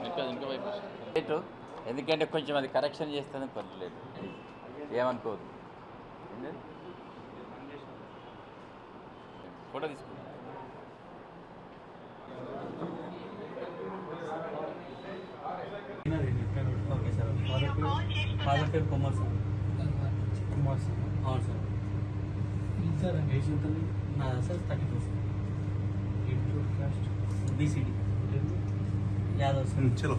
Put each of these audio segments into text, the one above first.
ఇంకా వైపు రేటు ఎందుకంటే కొంచెం అది కరెక్షన్ చేస్తుంది పర్లేదు. ఏమనుకోవద్దు. ఏంది? ఫోటో తీసుకుంటా ఓకే సార్. ఫాదర్ పేరు? ఫాదర్ పేరు కుమార్ సార్. కుమార్ సార్. అవును సార్. సార్ ఏజ్ ఎంత నా sir thirty two sir. inter caste BCD Yadav sir చలో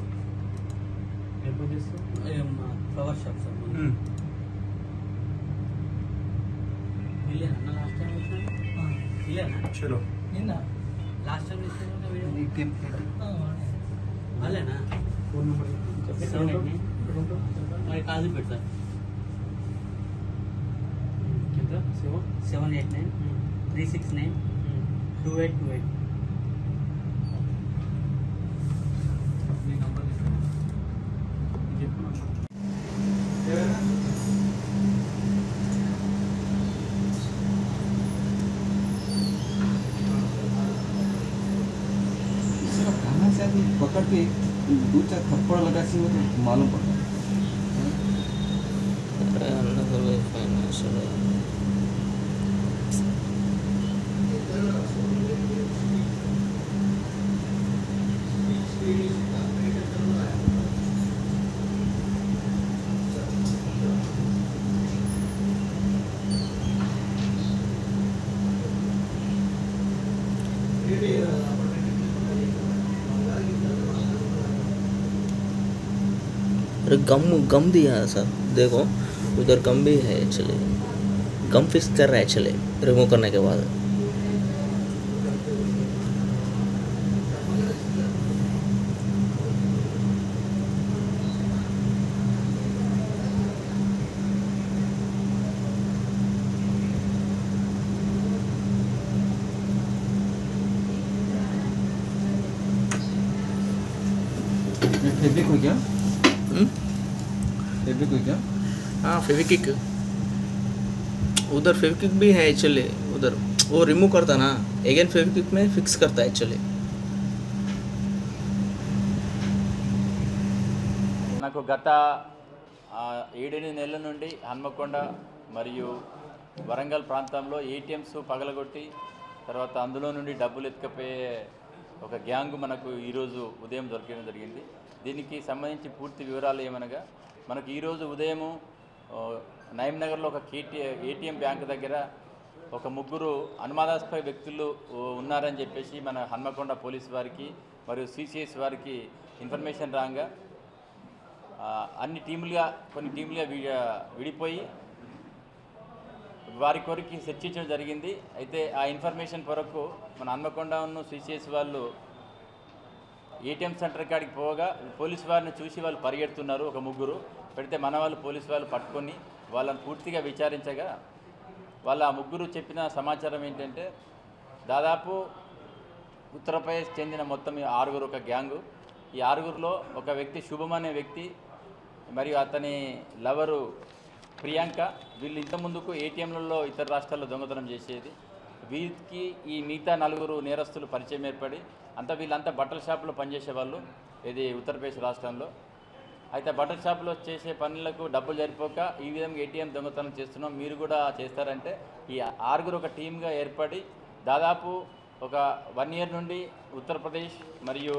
ఏం పని చేస్తాం ఏం, మా ఫ్లవర్ షాప్ సార్ వెళ్ళాను లాస్ట్ టైం వచ్చినా వెళ్ళానా చలో నిన్న లాస్ట్ టైం ఇచ్చిన వాళ్ళేనా phone number seven eight nine మరి కాదు పెట్టు సార్ కింద seven seven eight nine three six nine two eight two eight आदमी पकड़ के दो चार थप्पड़ लगा सी तो मालूम पड़ता। है। अरे गम गम दिया है सर। देखो, उधर गम भी है एक्चुअली गम फिक्स कर रहा है एक्चुअली रिमूव करने के बाद। ये फेब्रिक हो गया हाँ फेविकिक उधर फेविकिक भी है एक्चुअली उधर वो रिमूव करता ना अगेन फेविकिक में फिक्स करता है एक्चुअली నాకు గత ఆ, ఏడెనిమిది నెలల నుండి హన్మకొండ మరియు వరంగల్ ప్రాంతంలో ఏటీఎంస్ పగలగొట్టి తర్వాత అందులో నుండి డబ్బులు ఎత్తుకపోయే ఒక గ్యాంగ్ మనకు ఈరోజు ఉదయం దొరకడం జరిగింది దీనికి సంబంధించి పూర్తి వివరాలు ఏమనగా మనకు ఈరోజు ఉదయము నయంనగర్లో ఒక కేటీ ఏటీఎం బ్యాంక్ దగ్గర ఒక ముగ్గురు అనుమానాస్పద వ్యక్తులు ఉన్నారని చెప్పేసి మన హన్మకొండ పోలీస్ వారికి మరియు సిసిఎస్ వారికి ఇన్ఫర్మేషన్ రాగా అన్ని టీములుగా కొన్ని టీములుగా విడిపోయి వారి కొరికి చర్చించడం జరిగింది. అయితే ఆ ఇన్ఫర్మేషన్ కొరకు మన హన్మకొండ ఉన్న సిసిఎస్ వాళ్ళు ఏటీఎం సెంటర్ కాడికి పోగా పోలీస్ వారిని చూసి వాళ్ళు పరిగెడుతున్నారు ఒక ముగ్గురు. పెడితే మన వాళ్ళు పోలీస్ వాళ్ళు పట్టుకొని వాళ్ళని పూర్తిగా విచారించగా వాళ్ళ ఆ ముగ్గురు చెప్పిన సమాచారం ఏంటంటే దాదాపు ఉత్తరప్రదేశ్ చెందిన మొత్తం ఆరుగురు ఒక గ్యాంగు. ఈ ఆరుగురిలో ఒక వ్యక్తి శుభం అనే వ్యక్తి మరియు అతని లవరు ప్రియాంక. వీళ్ళు ఇంత ముందుకు ఏటీఎంలలో ఇతర రాష్ట్రాల్లో దొంగతనం చేసేది. వీరికి ఈ మిగతా నలుగురు నేరస్తులు పరిచయం ఏర్పడి అంతా వీళ్ళంతా బట్టల షాపులో పనిచేసే వాళ్ళు. ఇది ఉత్తరప్రదేశ్ రాష్ట్రంలో. అయితే బట్టల షాపులో చేసే పనులకు డబ్బులు జరిపోక ఈ విధంగా ఏటీఎం దొంగతనం చేస్తున్నాం. మీరు కూడా చేస్తారంటే ఈ ఆరుగురు ఒక టీమ్గా ఏర్పడి దాదాపు ఒక వన్ ఇయర్ నుండి ఉత్తరప్రదేశ్ మరియు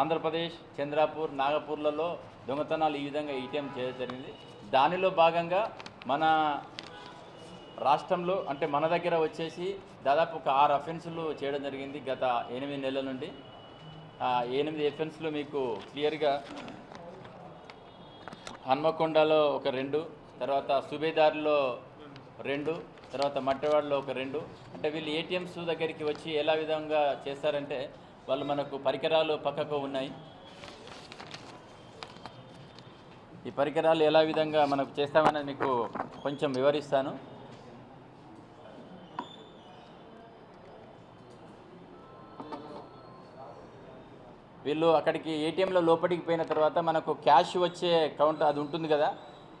ఆంధ్రప్రదేశ్ చంద్రాపూర్ నాగపూర్లలో దొంగతనాలు ఈ విధంగా ఏటీఎం చేయడం జరిగింది. దానిలో భాగంగా మన రాష్ట్రంలో అంటే మన దగ్గర వచ్చేసి దాదాపు ఒక ఆరు అఫెన్సులు చేయడం జరిగింది గత ఎనిమిది నెలల నుండి. ఎనిమిది ఎఫెన్స్లు మీకు క్లియర్గా హన్మకొండలో ఒక రెండు తర్వాత సుబేదార్లో రెండు తర్వాత మట్టవాడలో ఒక రెండు. అంటే వీళ్ళు ఏటీఎంస్ దగ్గరికి వచ్చి ఎలా విధంగా చేస్తారంటే వాళ్ళు మనకు పరికరాలు పక్కకు ఉన్నాయి. ఈ పరికరాలు ఎలా విధంగా మనకు చేస్తామని మీకు కొంచెం వివరిస్తాను. వీళ్ళు అక్కడికి ఏటీఎంలో లోపలికి పోయిన తర్వాత మనకు క్యాష్ వచ్చే కౌంటర్ అది ఉంటుంది కదా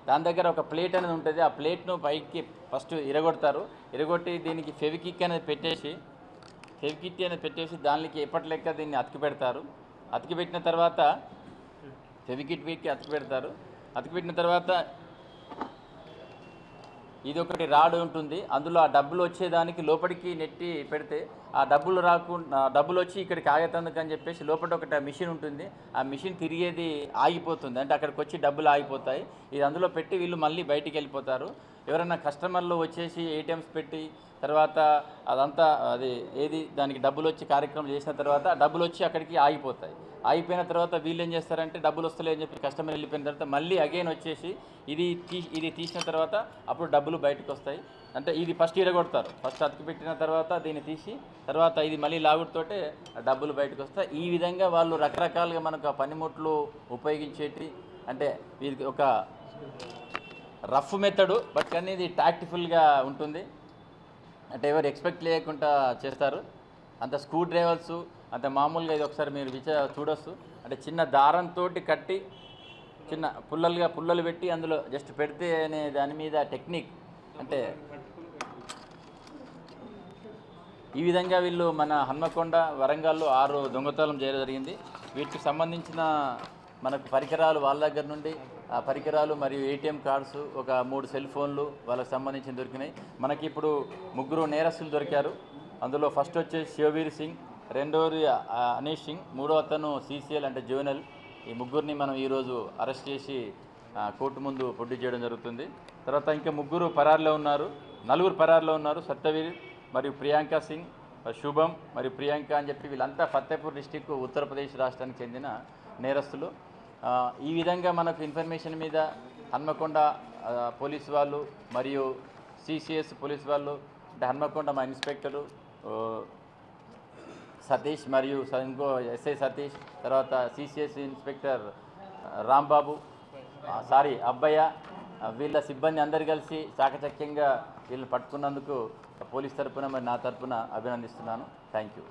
దాని దగ్గర ఒక ప్లేట్ అనేది ఉంటుంది. ఆ ప్లేట్ను పైకి ఫస్ట్ ఇరగొడతారు. ఇరగొట్టి దీనికి ఫెవికిక్ అనేది పెట్టేసి ఫెవికిట్ అనేది పెట్టేసి దానికి ఎప్పటి లెక్క దీన్ని అతికి పెడతారు అతికి పెట్టిన తర్వాత ఫెవికిట్ వీక్కి అతికి పెడతారు అతికి పెట్టిన తర్వాత ఇది ఒకటి రాడ్ ఉంటుంది. అందులో ఆ డబ్బులు వచ్చేదానికి లోపలికి నెట్టి పెడితే ఆ డబ్బులు రాకుండా డబ్బులు వచ్చి ఇక్కడికి ఆగేతందుకు అని చెప్పేసి లోపల ఒకటి మిషన్ ఉంటుంది. ఆ మిషన్ తిరిగేది ఆగిపోతుంది. అంటే అక్కడికి వచ్చి డబ్బులు ఆగిపోతాయి. ఇది అందులో పెట్టి వీళ్ళు మళ్ళీ బయటికి వెళ్ళిపోతారు. ఎవరైనా కస్టమర్లు వచ్చేసి ఏటీఎంస్ పెట్టి తర్వాత అదంతా అది ఏది దానికి డబ్బులు వచ్చి కార్యక్రమం చేసిన తర్వాత డబ్బులు వచ్చి అక్కడికి ఆగిపోతాయి. ఆగిపోయిన తర్వాత వీళ్ళు ఏం చేస్తారంటే డబ్బులు వస్తలే అని చెప్పి కస్టమర్ వెళ్ళిపోయిన తర్వాత మళ్ళీ అగైన్ వచ్చేసి ఇది తీ ఇది తీసిన తర్వాత అప్పుడు డబ్బులు బయటకు వస్తాయి. అంటే ఇది ఫస్ట్ ఇరగొడతారు ఫస్ట్ అతికి పెట్టిన తర్వాత దీన్ని తీసి తర్వాత ఇది మళ్ళీ లాగుడుతోటే డబ్బులు బయటకు వస్తాయి. ఈ విధంగా వాళ్ళు రకరకాలుగా మనకు ఆ పనిముట్లు ఉపయోగించేటి అంటే వీరికి ఒక రఫ్ మెథడు బట్ కానీ ఇది టాక్టిఫుల్గా ఉంటుంది. అంటే ఎవరు ఎక్స్పెక్ట్ లేకుండా చేస్తారు. అంత స్క్రూ డ్రైవర్స్ అంత మామూలుగా ఇది ఒకసారి మీరు విచ చూడొచ్చు. అంటే చిన్న దారంతో కట్టి చిన్న పుల్లలుగా పుల్లలు పెట్టి అందులో జస్ట్ పెడితే అనే దాని మీద టెక్నిక్ అంటే ఈ విధంగా వీళ్ళు మన హన్మకొండ వరంగల్లో ఆరు దొంగతనం చేయడం జరిగింది. వీటికి సంబంధించిన మనకు పరికరాలు వాళ్ళ దగ్గర నుండి పరికరాలు మరియు ఏటీఎం కార్డ్స్ ఒక మూడు సెల్ ఫోన్లు వాళ్ళకి సంబంధించి దొరికినాయి. మనకి ఇప్పుడు ముగ్గురు నేరస్తులు దొరికారు. అందులో ఫస్ట్ వచ్చేసి శివవీర్ సింగ్ రెండోది అనీష్ సింగ్ మూడో అతను సీసీఎల్ అంటే జోనల్. ఈ ముగ్గురిని మనం ఈరోజు అరెస్ట్ చేసి కోర్టు ముందు పొడ్డు చేయడం జరుగుతుంది. తర్వాత ఇంకా ముగ్గురు పరారులో ఉన్నారు. నలుగురు పరారులో ఉన్నారు. సత్యవీర్ మరియు ప్రియాంక సింగ్ శుభం మరియు ప్రియాంక అని చెప్పి వీళ్ళంతా ఫతేపూర్ డిస్టిక్ ఉత్తరప్రదేశ్ రాష్ట్రానికి చెందిన నేరస్తులు. ఈ విధంగా మనకు ఇన్ఫర్మేషన్ మీద హన్మకొండ పోలీస్ వాళ్ళు మరియు సిసిఎస్ పోలీస్ వాళ్ళు అంటే హన్మకొండ మా ఇన్స్పెక్టరు సతీష్ మరియు ఇంకో ఎస్ఐ సతీష్ తర్వాత CCS inspector Rambabu sorry Abbaiah వీళ్ళ సిబ్బంది అందరు కలిసి చాకచక్యంగా వీళ్ళని పట్టుకున్నందుకు పోలీస్ తరపున మరి నా తరపున అభినందిస్తున్నాను. Thank you